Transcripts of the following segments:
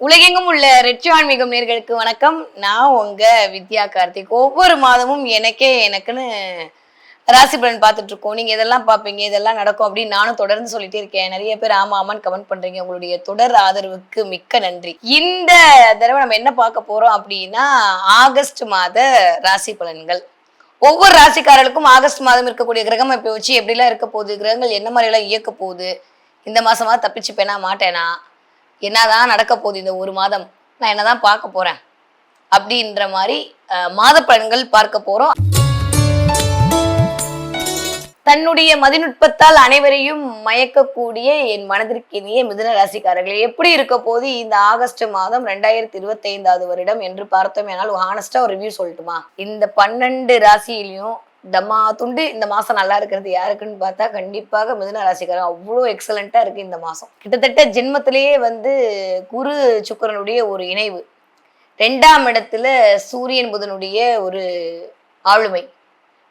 உலகெங்கும் உள்ள ரெட்சி ஆன்மீகம் நேர்களுக்கு வணக்கம். நான் உங்க வித்யா கார்த்திக். ஒவ்வொரு மாதமும் எனக்கே எனக்குன்னு ராசி பலன் பார்த்துட்டு இருக்கோம். நீங்க இதெல்லாம் பார்ப்பீங்க இதெல்லாம் நடக்கும் அப்படின்னு நானும் தொடர்ந்து சொல்லிட்டே இருக்கேன். நிறைய பேர் ஆமா ஆமான்னு கமெண்ட் பண்றீங்க. உங்களுடைய தொடர் ஆதரவுக்கு மிக்க நன்றி. இந்த தடவை நம்ம என்ன பார்க்க போறோம் அப்படின்னா ஆகஸ்ட் மாத ராசி பலன்கள். ஒவ்வொரு ராசிக்காரர்களுக்கும் ஆகஸ்ட் மாதம் இருக்கக்கூடிய கிரகம் இப்போ வச்சு எப்படிலாம் இருக்க போகுது கிரகங்கள் என்ன மாதிரி எல்லாம் இயக்க போகுது இந்த மாசமா தப்பிச்சுப்பேனா மாட்டேனா என்னதான் நடக்க போகுது இந்த ஒரு மாதம்? நான் என்னதான் பார்க்க போறேன்? அப்படின்ற மாதிரி மாத பலன்கள் பார்க்க போறோம். தன்னுடைய மதிநுட்பத்தால் அனைவரையும் மயக்கக்கூடிய என் மனதிற்கு இனிய மிதுன ராசிக்காரர்களே எப்படி இருக்க போது இந்த ஆகஸ்ட் மாதம் ரெண்டாயிரத்தி இருபத்தி ஐந்தாவது வருடம் என்று பார்த்தோம் ஆனால் ஹானஸ்டா ஒரு ரிவ்யூ சொல்லட்டுமா? இந்த பன்னெண்டு ராசியிலையும் தம்மா துண்டு இந்த மாசம் நல்லா இருக்கிறது யாருக்குன்னு பார்த்தா கண்டிப்பாக மிதுன ராசிக்காரன் அவ்வளோ எக்ஸலண்ட்டாக இருக்கு இந்த மாசம். கிட்டத்தட்ட ஜென்மத்திலேயே வந்து குரு சுக்கிரனுடைய ஒரு இணைவு. ரெண்டாம் இடத்துல சூரியன் புதனுடைய ஒரு ஆளுமை.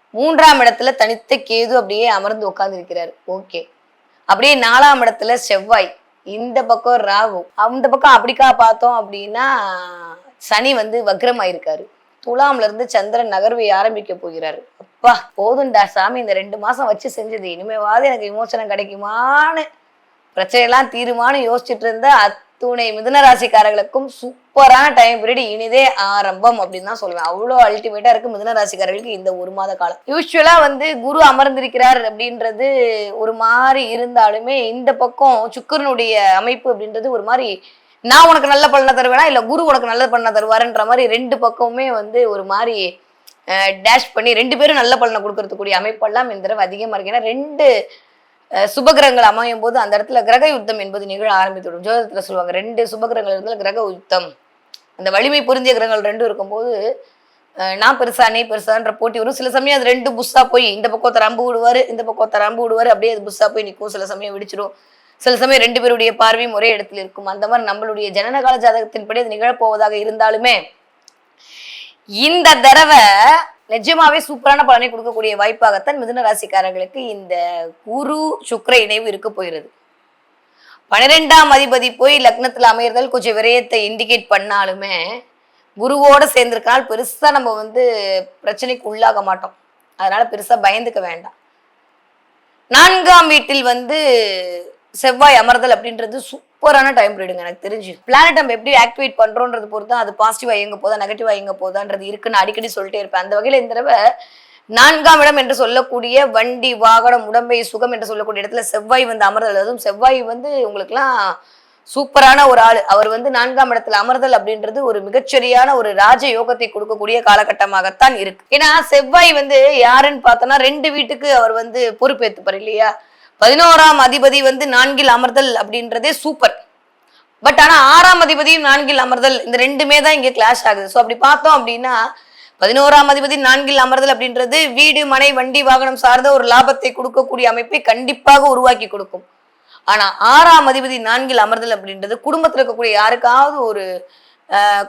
மூன்றாம் இடத்துல தனித்த கேது அப்படியே அமர்ந்து உட்கார்ந்துருக்கிறார். ஓகே. அப்படியே நாலாம் இடத்துல செவ்வாய். இந்த பக்கம் ராகு. அந்த பக்கம் அப்படிக்கா பார்த்தோம் அப்படின்னா சனி வந்து வக்ரமாயிருக்காரு. துலாம்ல இருந்து சந்திரன் நகர்வை ஆரம்பிக்க போகிறாரு. அப்பா போதும்டா சாமி இந்த ரெண்டு மாசம் வச்சு செஞ்சது. இனிமேவாது எனக்கு விமோசனம் கிடைக்குமான்னு. பிரச்சனையெல்லாம் தீருமான்னு யோசிச்சுட்டு இருந்த அத்துணை மிதனராசிக்காரர்களுக்கும் சூப்பரான டைம் பீரியட் இனிதே ஆரம்பம் அப்படின்னு தான் சொல்லுவேன். அவ்வளோ அல்டிமேட்டா இருக்கு மிதனராசிக்காரர்களுக்கு இந்த ஒரு மாத காலம். யூஸ்வலா வந்து குரு அமர்ந்திருக்கிறார் அப்படின்றது ஒரு மாதிரி இருந்தாலுமே இந்த பக்கம் சுக்கரனுடைய அமைப்பு அப்படின்றது ஒரு மாதிரி நான் உனக்கு நல்ல பலனை தருவேனா? இல்ல குரு உனக்கு நல்ல பலனை தருவாருன்ற மாதிரி ரெண்டு பக்கமுமே வந்து ஒரு மாதிரி டேஷ் பண்ணி ரெண்டு பேரும் நல்ல பலனை கொடுக்கறதுக்கூடிய அமைப்பெல்லாம் இந்த தடவை அதிகமாக இருக்கு. ஏன்னா ரெண்டு சுபகிரகங்கள் அமையும் போது அந்த இடத்துல கிரக யுத்தம் என்பது நிகழ ஆரம்பித்துவிடும். ஜோதத்தில் சொல்லுவாங்க ரெண்டு சுபகிரகங்கள் இருந்தால் கிரக யுத்தம். அந்த வலிமை பொருந்திய கிரகங்கள் ரெண்டும் இருக்கும்போது நான் பெருசா நீ பெருசான்ற போட்டி வரும். சில சமயம் அது ரெண்டு புஷ்ஷா போய் இந்த பக்கம் ஒருத்தர் அம்பு விடுவாரு இந்த பக்கம் ஒருத்தர் அம்பு விடுவாரு அப்படியே அது புஷ்ஷா போய் நிற்கும். சில சமயம் விடிச்சிடும் சில சமயம் ரெண்டு பேருடைய பார்வையும் ஒரே இடத்துல இருக்கும். அந்த மாதிரி நம்மளுடைய ஜனனகால ஜாதகத்தின்படி அது நிகழப்போவதாக இருந்தாலுமே இந்த தடவை நிஜமாவே சூப்பரான பலனை கொடுக்கக்கூடிய வாய்ப்பாகத்தான் மிதுன ராசிக்காரர்களுக்கு இந்த குரு சுக்கர இணைவு இருக்க போயிருது பன்னிரெண்டாம் அதிபதி போய் லக்னத்துல அமையறதால் கொஞ்சம் விரயத்தை இண்டிகேட் பண்ணாலுமே குருவோட சேர்ந்திருக்கனால பெருசா நம்ம வந்து பிரச்சனைக்கு உள்ளாக மாட்டோம். அதனால பெருசா பயந்துக்க வேண்டாம். நான்காம் வீட்டில் வந்து செவ்வாய் அமர்தல் அப்படின்றது சூப்பரான டைம் பீரியடுங்க எனக்கு தெரிஞ்சு. பிளானட் நம்ம எப்படி ஆக்டிவேட் பண்றோன்றது பொறுத்து அது பாசிட்டிவா இயங்க போதா நெகட்டிவா இயங்க போதான்றது இருக்குன்னு அடிக்கடி சொல்லிட்டே இருப்பேன். அந்த வகையில இந்த தடவை நான்காம் இடம் என்று சொல்லக்கூடிய வண்டி வாகனம் உடம்பை சுகம் என்று சொல்லக்கூடிய இடத்துல செவ்வாய் வந்து அமர்தல். அதுவும் செவ்வாய் வந்து உங்களுக்குலாம் சூப்பரான ஒரு ஆள். அவர் வந்து நான்காம் இடத்துல அமர்தல் அப்படின்றது ஒரு மிகச்சரியான ஒரு ராஜ யோகத்தை கொடுக்கக்கூடிய காலகட்டமாகத்தான் இருக்கு. ஏன்னா செவ்வாய் வந்து யாருன்னு பார்த்தோம்னா ரெண்டு வீட்டுக்கு அவர் வந்து பொறுப்பேற்றுப்பார் இல்லையா? பதினோராம் அதிபதி வந்து நான்கில் அமர்தல் அப்படின்றதே சூப்பர் பட் ஆனால் ஆறாம் அதிபதியும் நான்கில் அமர்தல் இந்த ரெண்டுமே தான் இங்கே கிளாஷ் ஆகுது. ஸோ அப்படி பார்த்தோம் அப்படின்னா பதினோராம் அதிபதி நான்கில் அமர்தல் அப்படின்றது வீடு மனை வண்டி வாகனம் சார்ந்த ஒரு லாபத்தை கொடுக்கக்கூடிய அமைப்பை கண்டிப்பாக உருவாக்கி கொடுக்கும். ஆனா ஆறாம் அதிபதி நான்கில் அமர்தல் அப்படின்றது குடும்பத்தில் இருக்கக்கூடிய யாருக்காவது ஒரு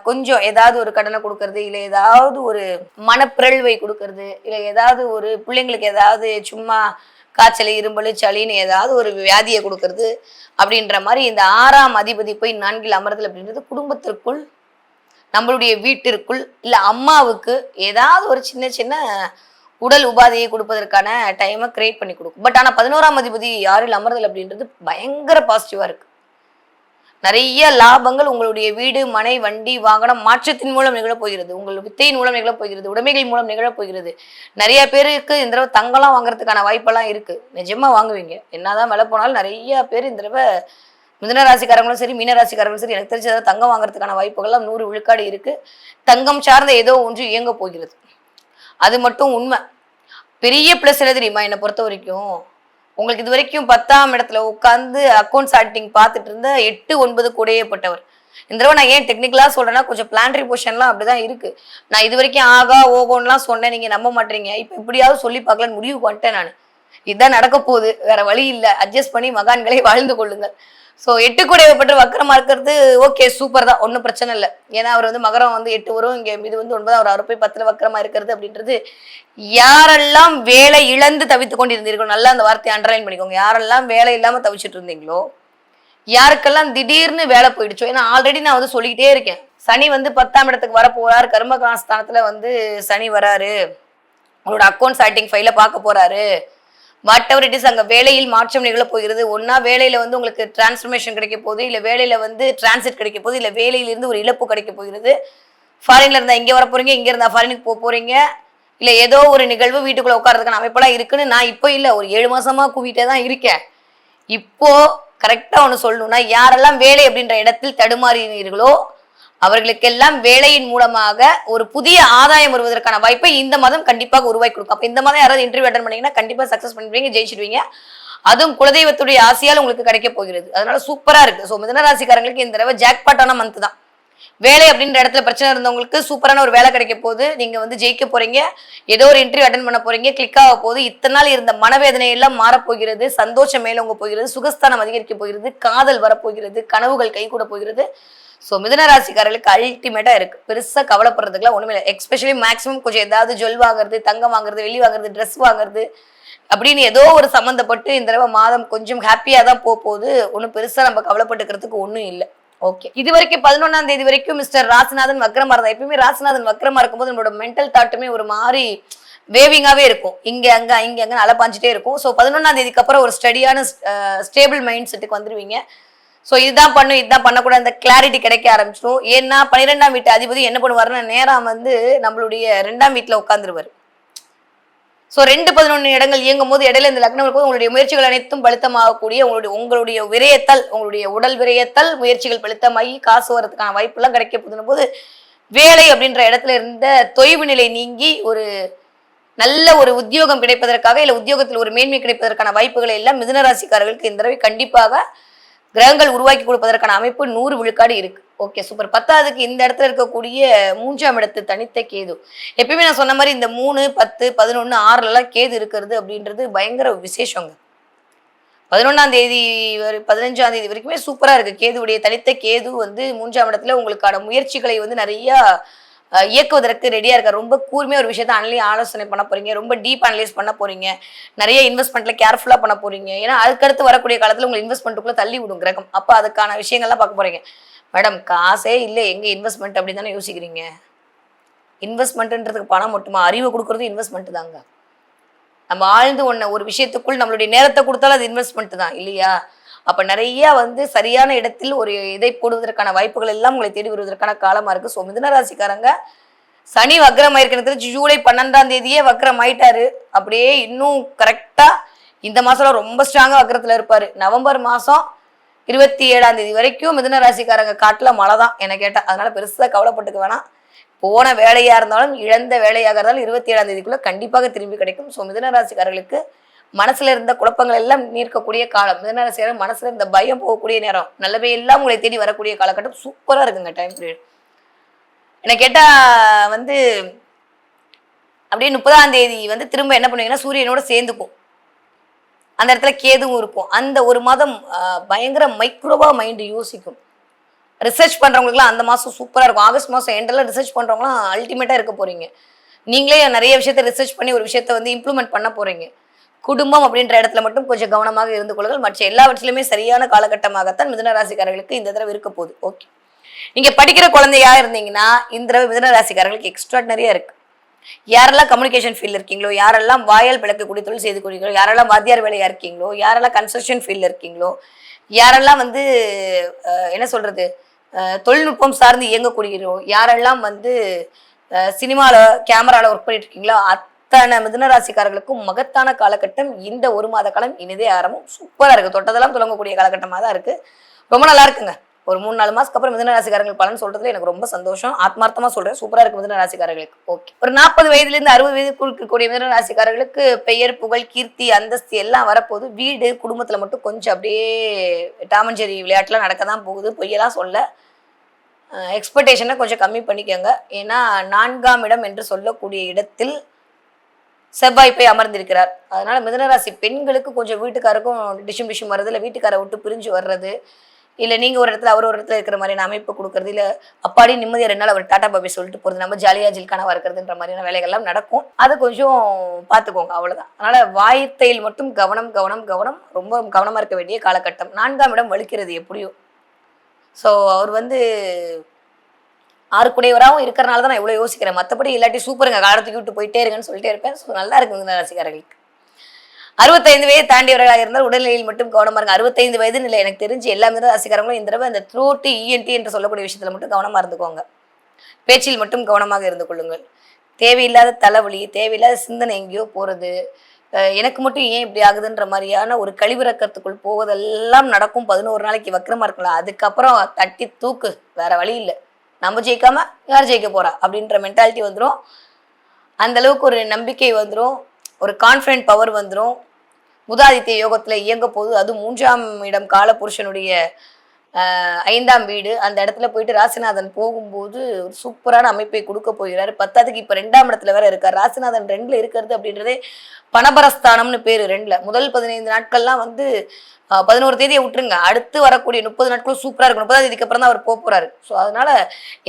கொஞ்சம் ஏதாவது ஒரு கடனை கொடுக்கறது இல்லை ஏதாவது ஒரு மனப்பிரழ்வை கொடுக்கறது இல்லை ஏதாவது ஒரு பிள்ளைங்களுக்கு ஏதாவது சும்மா காய்ச்சல் இரும்பல் சளின்னு ஏதாவது ஒரு வியாதியை கொடுக்கறது அப்படின்ற மாதிரி இந்த ஆறாம் அதிபதி போய் நான்கில் அமர்தல் அப்படின்றது குடும்பத்திற்குள் நம்மளுடைய வீட்டிற்குள் இல்லை அம்மாவுக்கு ஏதாவது ஒரு சின்ன சின்ன உடல் உபாதையை கொடுப்பதற்கான டைமை கிரியேட் பண்ணி கொடுக்கும். பட் ஆனால் பதினோராம் அதிபதி யாரில் அமர்தல் அப்படின்றது பயங்கர பாசிட்டிவாக இருக்குது நிறைய லாபங்கள் உங்களுடைய வீடு மனை வண்டி வாகனம் மாற்றத்தின் மூலம் நிகழப்போகிறது உங்கள் வித்தையின் மூலம் நிகழப்போகிறது உடைமைகள் மூலம் நிகழப்போகிறது நிறைய பேருக்கு இந்த தடவை தங்கம்லாம் வாங்குறதுக்கான வாய்ப்பெல்லாம் இருக்கு. நிஜமா வாங்குவீங்க. என்னதான் விலை போனாலும் நிறைய பேர் இந்த தடவை மிதனராசிக்காரங்களும் சரி மீனராசிக்காரங்களும் சரி எனக்கு தெரிஞ்ச தங்கம் வாங்குறதுக்கான வாய்ப்புகள்லாம் நூறு விழுக்காடு இருக்கு. தங்கம் சார்ந்த ஏதோ ஒன்று இயங்க போகிறது. அது மட்டும் உண்மை. பெரிய பிளஸ் என்ன தெரியுமா? என்னை பொறுத்த வரைக்கும் உங்களுக்கு இது வரைக்கும் பத்தாம் இடத்துல உட்காந்து அக்கௌண்ட்ஸ் ஆடிட்டிங் பார்த்துட்டு இருந்த எட்டு ஒன்பது கூடையப்பட்டவர். இந்த தடவை நான் ஏன் டெக்னிக்கலா சொல்றேன்னா கொஞ்சம் பிளான்ட்ரி போர்ஷன்லாம் அப்படிதான் இருக்கு. நான் இது வரைக்கும் ஆகா ஓகோன்லாம் சொன்னேன் நீங்க நம்ப மாட்டீங்க. இப்போ இப்படியாவது சொல்லி பார்க்கலான்னு முடிவு பண்ணிட்டேன் நான். இதுதான் நடக்க போகுது வேற வழி இல்லை. அட்ஜஸ்ட் பண்ணி மகான்களை வாழ்ந்து கொள்ளுங்கள். ஸோ எட்டு கூடையப்பட்டு வக்கரமாக இருக்கிறது ஓகே சூப்பர் தான். ஒன்றும் பிரச்சனை இல்லை. ஏன்னா அவர் வந்து மகரம் வந்து எட்டு வரும். இங்கே இது வந்து ஒன்பது அவர் அவர் போய் பத்துல இருக்கிறது அப்படின்றது யாரெல்லாம் வேலை இழந்து தவித்து கொண்டிருந்தீர்களோ நல்லா அந்த வார்த்தையை அண்டர்லைன் பண்ணிக்கோங்க. யாரெல்லாம் வேலை இல்லாமல் தவிச்சிட்டு இருந்தீங்களோ யாருக்கெல்லாம் திடீர்னு வேலை போயிடுச்சோ ஏன்னா ஆல்ரெடி நான் வந்து சொல்லிக்கிட்டே இருக்கேன். சனி வந்து பத்தாம் இடத்துக்கு வர கர்மகாஸ்தானத்தில் வந்து சனி வராரு. உங்களோட அக்கௌண்ட் ஸ்டார்டிங் ஃபைல பார்க்க போறாரு. வாட் எவர் இட் இஸ் அங்கே வேலையில் மாற்றம் நிகழ போகிறது. ஒன்றா வேலையில் வந்து உங்களுக்கு டிரான்ஸ்ஃபர்மேஷன் கிடைக்க போகுது இல்லை வேலையில் வந்து டிரான்சிட் கிடைக்க போகுது இல்லை வேலையிலிருந்து ஒரு இழப்பு கிடைக்க போகிறது. ஃபாரின்ல இருந்தால் இங்கே வர போறீங்க இங்கே இருந்தால் ஃபாரினுக்கு போக போறீங்க. இல்லை ஏதோ ஒரு நிகழ்வு வீட்டுக்குள்ளே உட்காரதுக்கான அமைப்பெல்லாம் இருக்குன்னு நான் இப்போ இல்லை ஒரு ஏழு மாசமா கூவிட்டே தான் இருக்கேன். இப்போ கரெக்டாக ஒன்று சொல்லணும்னா யாரெல்லாம் வேலை அப்படின்ற இடத்தில் தடுமாறினீர்களோ அவர்களுக்கெல்லாம் வேலையின் மூலமாக ஒரு புதிய ஆதாயம் வருவதற்கான வாய்ப்பை இந்த மாதம் கண்டிப்பாக உருவாக்கி கொடுக்கும். அப்ப இந்த மாதம் யாராவது இன்டர்வியூ அட்டன் பண்ணீங்கன்னா கண்டிப்பா சக்சஸ் பண்ணிடுவீங்க ஜெயிச்சிடுவீங்க. அதுவும் குலதெய்வத்துடைய ஆசையால் உங்களுக்கு கிடைக்க போகிறது. அதனால சூப்பரா இருக்கு. ஸோ மிதனராசிக்காரங்களுக்கு இந்த தடவை ஜாக்பாட்டான மந்த் தான். வேலை அப்படின்ற இடத்துல பிரச்சனை இருந்தவங்களுக்கு சூப்பரான ஒரு வேலை கிடைக்க போகுது. நீங்க வந்து ஜெயிக்க போறீங்க. ஏதோ ஒரு இன்டர்வியூ அட்டன் பண்ண போறீங்க. கிளிக் ஆக போகுது. இத்தனை நாள் இருந்த மனவேதனை எல்லாம் மாறப்போகிறது சந்தோஷம் மேலோங்க போகிறது. சுகஸ்தானம் அதிகரிக்க போகிறது. காதல் வரப்போகிறது கனவுகள் கைகூட போகிறது. ஸோ மிதன ராசிக்காரர்களுக்கு அல்டிமேட்டா இருக்கு. பெருசாக கவலைப்படுறதுக்குலாம் ஒன்றுமே இல்லை. எக்ஸ்பெஷலி மேக்ஸிமம் கொஞ்சம் ஏதாவது ஜுவல் வாங்குறது தங்கம் வாங்குறது வெளி வாங்குறது ட்ரெஸ் வாங்குறது அப்படின்னு ஏதோ ஒரு சம்மந்தப்பட்டு இந்த தடவை மாதம் கொஞ்சம் ஹாப்பியாக தான் போக போகுது. ஒன்றும் பெருசாக நம்ம கவலைப்பட்டுக்கிறதுக்கு ஒன்றும் இல்லை. ஓகே இது வரைக்கும் பதினொன்னாம் தேதி வரைக்கும் மிஸ்டர் ராசிநாதன் வக்ரமா இருந்தா எப்பயுமே ராசிநாதன் வக்ரமா இருக்கும்போது நம்மளோட மென்டல் தாட்டுமே ஒரு மாதிரி வேவிங்காவே இருக்கும். இங்க அங்க இங்க அங்க அலப்பாஞ்சிட்டே இருக்கும். ஸோ பதினொன்னாம் தேதிக்கு அப்புறம் ஒரு ஸ்டடியான ஸ்டேபிள் மைண்ட் செட்டுக்கு வந்துருவீங்க. ஸோ இதுதான் பண்ணும் இதுதான் பண்ணக்கூடாது அந்த கிளாரிட்டி கிடைக்க ஆரம்பிச்சிடும் ஏன்னா பன்னிரெண்டாம் வீட்டு அதிபதி என்ன பண்ணுவாருன்னா நேரம் வந்து நம்மளுடைய ரெண்டாம் வீட்டில் உட்காந்துருவார் ஸோ ரெண்டு பதினொன்று இடங்கள் இயங்கும் போது இடையில இந்த லக்னம் இருக்கும் உங்களுடைய முயற்சிகள் அனைத்தும் பலித்தமாகக்கூடிய உங்களுடைய உங்களுடைய விரயத்தல் உங்களுடைய உடல் விரயத்தல் முயற்சிகள் பலித்தமாகி காசு வரதுக்கான வாய்ப்பெல்லாம் கிடைக்க போதுன போது வேலை அப்படின்ற இடத்துல இருந்த தொய்வு நிலை நீங்கி ஒரு நல்ல ஒரு உத்தியோகம் கிடைப்பதற்காக இல்லை உத்தியோகத்தில் ஒரு மேன்மை கிடைப்பதற்கான வாய்ப்புகளை எல்லாம் மிதுனராசிக்காரர்களுக்கு இந்த தடவை கண்டிப்பாக கிரகங்கள் உருவாக்கி கொடுப்பதற்கான அமைப்பு நூறு விழுக்காடு இருக்கு. ஓகே சூப்பர் பத்தாவதுக்கு இந்த இடத்துல இருக்கக்கூடிய மூன்றாம் இடத்து தனித்த கேது. எப்பயுமே நான் சொன்ன மாதிரி இந்த மூணு பத்து பதினொன்று ஆறுல எல்லாம் கேது இருக்கிறது அப்படின்றது பயங்கர விசேஷங்க. பதினொன்றாம் தேதி வரை பதினஞ்சாம் தேதி வரைக்குமே சூப்பரா இருக்கு. கேதுவுடைய தனித்த கேது வந்து மூன்றாம் இடத்துல உங்களுக்கான முயற்சிகளை வந்து நிறைய இயக்குவதற்கு ரெடியா இருக்க ரொம்ப கூர்மையா ஒரு விஷயத்த அனலி ஆலோசனை பண்ண போறீங்க. ரொம்ப டீப் அனலைஸ் பண்ண போறீங்க. நிறைய இன்வெஸ்ட்மெண்ட்ல கேர்ஃபுல்லா பண்ண போறீங்க. ஏன்னா அதுக்கடுத்து வரக்கூடிய காலத்துல உங்களை இன்வெஸ்ட்மெண்ட்டுக்குள்ள தள்ளி விடும் கிரகம். அப்ப அதுக்கான விஷயங்கள்லாம் பார்க்க போறீங்க. மேடம் காசே இல்லை. எங்க இன்வெஸ்ட்மெண்ட் அப்படின்னு தானே யோசிக்கிறீங்க? இன்வெஸ்ட்மெண்ட்ன்றதுக்கு பணம் மட்டுமா? அறிவு கொடுக்கறது இன்வெஸ்ட்மெண்ட் தாங்க. நம்ம ஆழ்ந்து ஒன்ன ஒரு விஷயத்துக்குள் நம்மளுடைய நேரத்தை கொடுத்தாலும் அது இன்வெஸ்ட்மெண்ட் தான் இல்லையா? அப்ப நிறைய வந்து சரியான இடத்தில் ஒரு இதை போடுவதற்கான வாய்ப்புகள் எல்லாம் உங்களை தேடி வருவதற்கான காலமா இருக்கு. ஸோ மிதனராசிக்காரங்க சனி வக்ரம் ஆயிருக்கிறது ஜூலை பன்னெண்டாம் தேதியே வக்ரம் ஆயிட்டாரு. அப்படியே இன்னும் கரெக்டா இந்த மாசம் ரொம்ப ஸ்ட்ராங்கா வக்ரத்துல இருப்பாரு. நவம்பர் மாசம் இருபத்தி ஏழாம் தேதி வரைக்கும் மிதன ராசிக்காரங்க காட்டுல மழை தான் என்ன கேட்டா. அதனால பெருசா கவலைப்பட்டுக்க வேணாம். போன வேலையா இருந்தாலும் இழந்த வேலையாக இருந்தாலும் இருபத்தி ஏழாம் தேதிக்குள்ள கண்டிப்பாக திரும்பி கிடைக்கும். ஸோ மிதன ராசிக்காரர்களுக்கு மனசுல இருந்த குழப்பங்கள் எல்லாம் நீர்க்கக்கூடிய காலம். மிதுன ராசிக்காரர் மனசுல இருந்த பயம் போகக்கூடிய நேரம். நல்லவை எல்லாம் உங்களை தேடி வரக்கூடிய காலகட்டம் சூப்பரா இருக்குங்க டைம் பீரியட் என்ன கேட்டா வந்து அப்படியே முப்பதாம் தேதி வந்து திரும்ப என்ன பண்ணுவீங்கன்னா சூரியனோட சேர்ந்துக்கும் அந்த இடத்துல கேதுவும் இருக்கும் அந்த ஒரு மாதம் பயங்கர மைக்ரோவா மைண்டு யோசிக்கும். ரிசர்ச் பண்றவங்களுக்குலாம் அந்த மாசம் சூப்பரா இருக்கும். ஆகஸ்ட் மாசம் எண்டெல்லாம் ரிசர்ச் பண்றவங்களாம் அல்டிமேட்டா இருக்க போறீங்க. நீங்களே நிறைய விஷயத்த ரிசர்ச் பண்ணி ஒரு விஷயத்த வந்து இம்ப்ளிமெண்ட் பண்ண போறீங்க. குடும்பம் அப்படின்ற இடத்துல மட்டும் கொஞ்சம் கவனமாக இருந்து கொள்ளுங்கள். மற்ற எல்லாவற்றிலுமே சரியான காலகட்டமாகத்தான் மிதனராசிக்காரர்களுக்கு இந்த தடவை இருக்க போகுது. ஓகே நீங்க படிக்கிற குழந்தையா இருந்தீங்கன்னா இந்த தடவை மிதனராசிக்காரர்களுக்கு எக்ஸ்ட்ராடனரியா இருக்கு. யாரெல்லாம் கம்யூனிகேஷன் ஃபீல்டில் இருக்கீங்களோ யாரெல்லாம் வாயால் விளக்கக்கூடிய தொழில் செய்து கொள்கிறீங்களோ யாரெல்லாம் வாத்தியார் வேலையா இருக்கீங்களோ யாரெல்லாம் கன்ஸ்ட்ரக்ஷன் ஃபீல்டில் இருக்கீங்களோ யாரெல்லாம் வந்து என்ன சொல்றது தொழில்நுட்பம் சார்ந்து இயங்கக்கூடியோ யாரெல்லாம் வந்து சினிமாவில் கேமராவில் ஒர்க் பண்ணிட்டு இருக்கீங்களோ அத்தனை மிதுனராசிக்காரர்களுக்கும் மகத்தான காலகட்டம் இந்த ஒரு மாத காலம் இனிதே ஆரம்பம். சூப்பராக இருக்கு. தொட்டதெல்லாம் தொடங்கக்கூடிய காலகட்டமாக தான் இருக்கு. ரொம்ப நல்லா இருக்குங்க. ஒரு மூணு நாலு மாசத்துக்கு அப்புறம் மிதனராசிக்காரர்கள் பலன் சொல்றதுல எனக்கு ரொம்ப சந்தோஷம். ஆத்மார்த்தமா சொல்றேன். சூப்பரா இருக்கு மிதுன ராசிக்காரர்களுக்கு ஓகே ஒரு நாற்பது வயதுல இருந்து அறுபது வயதுக்குள் இருக்கக்கூடிய மிதுன ராசிக்காரர்களுக்கு பெயர் புகழ் கீர்த்தி அந்தஸ்து எல்லாம் வரப்போகுது. வீடு குடும்பத்துல மட்டும் கொஞ்சம் அப்படியே டாமஞ்சேரி விளையாட்டுலாம் நடக்க தான் போகுது. பொய்யெல்லாம் சொல்ல. எக்ஸ்பெக்டேஷனை கொஞ்சம் கம்மி பண்ணிக்கோங்க. ஏன்னா நான்காம் இடம் என்று சொல்லக்கூடிய இடத்தில் செவ்வாய் போய் அமர்ந்திருக்கிறார். அதனால மிதனராசி பெண்களுக்கு கொஞ்சம் வீட்டுக்காருக்கும் டிஷும் டிஷும் வர்றது இல்லை வீட்டுக்காரை விட்டு பிரிஞ்சு வர்றது இல்லை நீங்கள் ஒரு இடத்துல அவர் ஒரு இடத்துல இருக்கிற மாதிரியான அமைப்பு கொடுக்கறது இல்லை அப்பாடி நிம்மதியாக ரெண்டு நாள் அவர் டாட்டா பாபி சொல்லிட்டு போகிறது நம்ம ஜாலியாக ஜில்கானவா இருக்கிறதுன்ற மாதிரியான வேலைகள்லாம் நடக்கும். அதை கொஞ்சம் பார்த்துக்கோங்க அவ்வளோதான் அதனால் வாய்த்தையில் மட்டும் கவனம் கவனம் கவனம் ரொம்ப கவனமாக இருக்க வேண்டிய காலகட்டம். நான்காம் இடம் வலிக்கிறது எப்படியும் ஸோ அவர் வந்து ஆறுக்குடையவராகவும் இருக்கிறனால தான் நான் இவ்வளோ யோசிக்கிறேன். மற்றபடி இல்லாட்டி சூப்பருங்க காலத்துக்கு விட்டு போயிட்டே இருங்கன்னு சொல்லிட்டே இருப்பேன். ஸோ நல்லா இருக்குங்க ரசிகர்களுக்கு. அறுபத்தைந்து வயது தாண்டியவர்களாக இருந்தால் உடல்நிலையில் மட்டும் கவனமாக இருங்க. அறுபத்தைந்து வயதுன்னு இல்லை எனக்கு தெரிஞ்சு எல்லா தான் ரசிகரங்களும் இந்த தடவை இந்த த்ரோட்டு இஎன்டி என்று சொல்லக்கூடிய விஷயத்தில் மட்டும் கவனமாக இருந்துக்கோங்க. பேச்சில் மட்டும் கவனமாக இருந்து கொள்ளுங்கள். தேவையில்லாத தலைவலி தேவையில்லாத சிந்தனை எங்கேயோ போகிறது எனக்கு மட்டும் ஏன் இப்படி ஆகுதுன்ற மாதிரியான ஒரு கழிவிறக்கத்துக்குள் போவதெல்லாம் நடக்கும். பதினோரு நாளைக்கு வக்கரமாக இருக்கலாம். அதுக்கப்புறம் தட்டி தூக்கு. வேற வழி இல்லை. நம்ம ஜெயிக்காம யார் ஜெயிக்க போறா? அப்படின்ற மென்டாலிட்டி வந்துடும் அந்த அளவுக்கு ஒரு நம்பிக்கை வந்துடும் ஒரு கான்ஃபிடென்ட் பவர் வந்துடும் புதாதித்ய யோகத்துல இயங்க போது அது மூன்றாம் இடம் கால புருஷனுடைய ஐந்தாம் வீடு. அந்த இடத்துல போயிட்டு ராசிநாதன் போகும்போது ஒரு சூப்பரான அமைப்பை கொடுக்க போகிறாரு. பத்தாவதுக்கு இப்போ ரெண்டாம் இடத்துல வேற இருக்கார். ராசிநாதன் ரெண்டில் இருக்கிறது அப்படின்றதே பணபரஸ்தானம்னு பேர் ரெண்டில். முதல் பதினைந்து நாட்கள்லாம் வந்து பதினோரு தேதியை விட்டுருங்க. அடுத்து வரக்கூடிய முப்பது நாட்களும் சூப்பராக இருக்கும் முப்பதாம் தேதிக்கு அப்புறம் தான் அவர் போக போகிறாரு ஸோ அதனால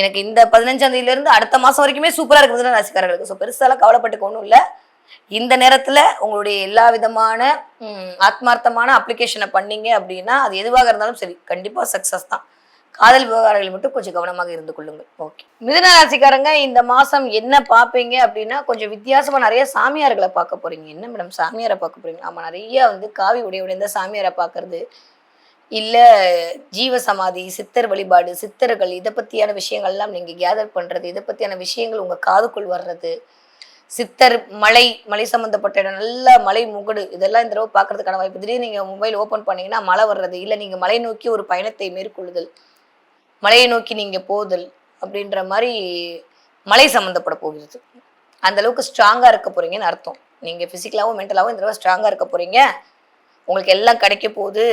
எனக்கு இந்த பதினஞ்சாம் தேதியிலேருந்து அடுத்த மாதம் வரைக்குமே சூப்பராக இருக்குது ராசிக்காரர்களுக்கு. ஸோ பெருசாலாம் கவலைப்பட்டுக்க ஒன்றும் இல்லை. இந்த நேரத்துல உங்களுடைய எல்லா விதமான ஆத்மார்த்தமான அப்ளிகேஷனை பண்ணீங்க அப்படின்னா அது எதுவாக இருந்தாலும் சரி கண்டிப்பா சக்சஸ் தான். காதல் விவகாரங்கள் மட்டும் கொஞ்சம் கவனமாக இருந்து கொள்ளுங்கள். ஓகே மிதுன ராசிக்காரங்க இந்த மாசம் என்ன பார்ப்பீங்க அப்படின்னா கொஞ்சம் வித்தியாசமா நிறைய சாமியார்களை பார்க்க போறீங்க. என்ன மேடம் சாமியாரை பார்க்க போறீங்க? ஆமா நிறைய வந்து காவி உடை உடைந்த சாமியாரை பார்க்கறது. இல்ல ஜீவ சமாதி சித்தர் வழிபாடு சித்தர்கள் இதை பத்தியான விஷயங்கள்லாம் நீங்க கேதர் பண்றது இதை பத்தியான விஷயங்கள் உங்க காதுக்குள் வர்றது. சித்தர் மலை மலை சம்மந்தப்பட்ட இடம் நல்ல மலை முகடு இதெல்லாம் இந்த தடவை பார்க்கறதுக்கான வாய்ப்பு. திடீர்னு நீங்கள் மொபைல் ஓப்பன் பண்ணீங்கன்னா மழை வர்றது இல்லை நீங்கள் மலை நோக்கி ஒரு பயணத்தை மேற்கொள்ளுதல் மலையை நோக்கி நீங்கள் போதல் அப்படின்ற மாதிரி மலை சம்மந்தப்பட போகிறது. அந்த அளவுக்கு ஸ்ட்ராங்காக இருக்க போறீங்கன்னு அர்த்தம். நீங்கள் ஃபிசிக்கலாகவும் மென்டலாகவும் இந்த தடவை ஸ்ட்ராங்காக இருக்க போறீங்க. உங்களுக்கு எல்லாம் கிடைக்க போகுது.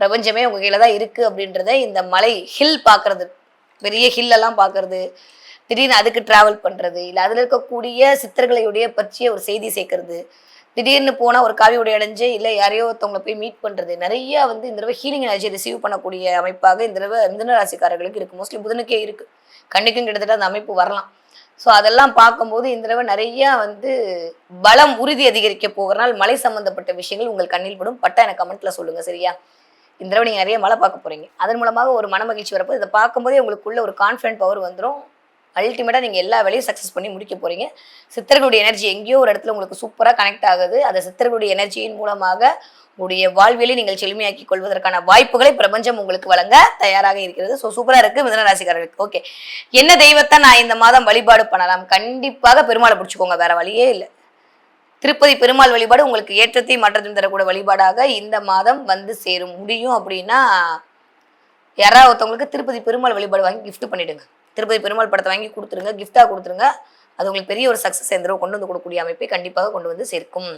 பிரபஞ்சமே உங்கள் கையில் தான் இருக்குது அப்படின்றத இந்த மலை ஹில் பார்க்குறது பெரிய ஹில் எல்லாம் திடீர்னு அதுக்கு டிராவல் பண்றது இல்ல அதுல இருக்கக்கூடிய சித்தர்களையுடைய பற்றிய ஒரு செய்தி சேர்க்கறது. திடீர்னு போனா ஒரு காவி உடைய அடைஞ்சு இல்ல யாரையோ ஒருத்தவங்களை போய் மீட் பண்றது. நிறைய வந்து இந்த தடவை ஹீலிங் எனர்ஜி ரிசீவ் பண்ணக்கூடிய அமைப்பாக இந்த தடவை மிதன ராசிக்காரர்களுக்கு இருக்கு. மோஸ்ட்லி புதனுக்கே இருக்கு. கண்ணுக்கும் கிட்டத்தட்ட அந்த அமைப்பு வரலாம். ஸோ அதெல்லாம் பார்க்கும்போது இந்த தடவை நிறைய வந்து பலம் உறுதி அதிகரிக்க போகிறனால் மலை சம்பந்தப்பட்ட விஷயங்கள் உங்கள் கண்ணில் படும். பட்டா எனக்கு கமெண்ட்ல சொல்லுங்க சரியா? இந்த தடவை நீங்க நிறைய மழை பார்க்க போறீங்க. அதன் மூலமாக ஒரு மன மகிழ்ச்சி வரப்போ இதை பார்க்கும்போதே உங்களுக்குள்ள ஒரு கான்ஃபிடென்ட் பவர் வந்துடும் அல்டிமேட்டாக நீங்கள் எல்லா வேலையும் சக்ஸஸ் பண்ணி முடிக்க போகிறீங்க சித்தர்களுடைய எனர்ஜி எங்கேயோ ஒரு இடத்துல உங்களுக்கு சூப்பராக கனெக்ட் ஆகுது. அந்த சித்தர்களுடைய எனர்ஜியின் மூலமாக உங்களுடைய வாழ்வியலை நீங்கள் செழுமையாக்கி கொள்வதற்கான வாய்ப்புகளை பிரபஞ்சம் உங்களுக்கு வழங்க தயாராக இருக்கிறது. ஸோ சூப்பராக இருக்குது மிதனராசிக்காரர்களுக்கு ஓகே என்ன தெய்வத்தை நான் இந்த மாதம் வழிபாடு பண்ணலாம்? கண்டிப்பாக பெருமாளை பிடிச்சிக்கோங்க. வேறு வழியே இல்லை. திருப்பதி பெருமாள் வழிபாடு உங்களுக்கு ஏற்றத்தையும் மாற்றத்தையும் தரக்கூடிய வழிபாடாக இந்த மாதம் வந்து சேரும். முடியும் அப்படின்னா யாராவது ஒருத்தவங்களுக்கு திருப்பதி பெருமாள் வழிபாடு வாங்கி கிஃப்ட் பண்ணிடுங்க. திருப்பதி பெருமாள் படத்தை வாங்கி கொடுத்துருங்க கிஃப்டாக கொடுத்துருங்க. அது உங்களுக்கு பெரிய ஒரு சக்ஸஸ் எந்த கொண்டு வந்து கொடுக்கக்கூடிய அமைப்பை கண்டிப்பாக கொண்டு வந்து சேர்க்கும்.